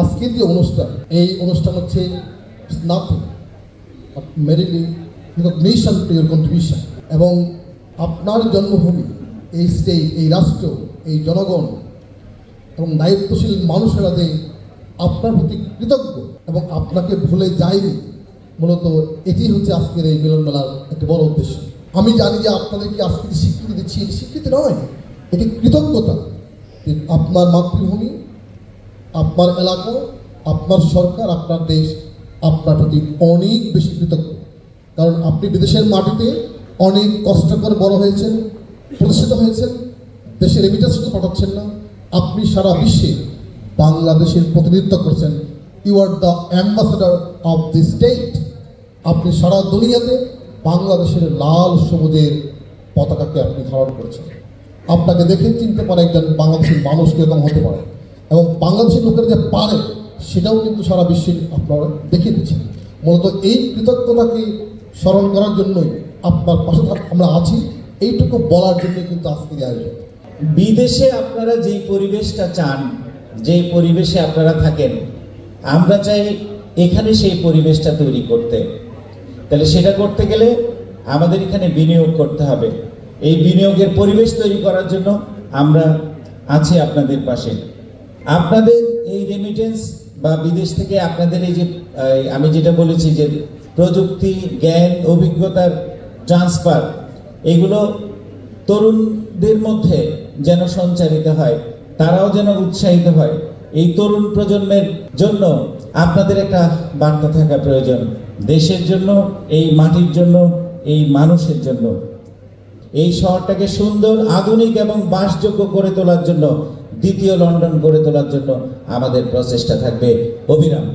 আজকের যে অনুষ্ঠান, এই অনুষ্ঠান হচ্ছে ইউর কন্ট্রিবিউশন এবং আপনার জন্মভূমি, এই স্টেট এই রাষ্ট্র, এই জনগণ এবং দায়িত্বশীল মানুষেরা যে আপনার প্রতি কৃতজ্ঞ এবং আপনাকে ভুলে যায়নি, মূলত এটি হচ্ছে আজকের এই মিলন মেলার একটি বড় উদ্দেশ্য। আমি জানি যে আপনাদেরকে আজকে স্বীকৃতি দিচ্ছি স্বীকৃতি নয়, এটি কৃতজ্ঞতা আপনার মাতৃভূমি আপনার এলাকা, আপনার সরকার, আপনার দেশ, আপনার প্রতি অনেক বেশি কৃতজ্ঞ। কারণ আপনি বিদেশের মাটিতে অনেক কষ্ট করে বড় হয়েছেন, প্রতিষ্ঠিত হয়েছেন, দেশের রেমিটেন্স পাঠাচ্ছেন না। আপনি সারা বিশ্বে বাংলাদেশের প্রতিনিধিত্ব করছেন। You are the ambassador of the state আপনি সারা দুনিয়াতে বাংলাদেশের লাল সবুজের পতাকাকে আপনি ধারণ করেছেন। আপনাকে দেখে চিনতে পারে একজন বাংলাদেশের মানুষ কীরকম হতে পারে। এবং বাংলাদেশের লোকের যে পারে, সেটাও কিন্তু সারা বিশ্বে আপনারা দেখিয়ে দিচ্ছেন। মূলত এই কৃতজ্ঞতাকে স্মরণ করার জন্যই আপনার পাশে আমরা আছি। এইটুকু বলার জন্য কিন্তু আজকের এই আয়োজন। বিদেশে আপনারা যেই পরিবেশটা চান, যেই পরিবেশে আপনারা থাকেন, আমরা চাই এখানে সেই পরিবেশটা তৈরি করতে। তাহলে সেটা করতে গেলে আমাদের এখানে বিনিয়োগ করতে হবে। এই বিনিয়োগের পরিবেশ তৈরি করার জন্য আমরা আছি আপনাদের পাশে। আপনাদের এই রেমিটেন্স বা বিদেশ থেকে আপনাদের এই যে আমি যেটা বলেছি যে প্রযুক্তি, জ্ঞান, অভিজ্ঞতার ট্রান্সফার এগুলো তরুণদের মধ্যে যেন সঞ্চারিত হয়, তারাও যেন উৎসাহিত হয়, এই তরুণ প্রজন্মের জন্য আপনাদের একটা বার্তা থাকা প্রয়োজন, দেশের জন্য, এই মাটির জন্য, এই মানুষের জন্য। এই শহরটাকে সুন্দর, আধুনিক এবং বাসযোগ্য করে তোলার জন্য দ্বিতীয় লন্ডন গড়ে তোলার জন্য আমাদের প্রচেষ্টা থাকবে। অবিরাম।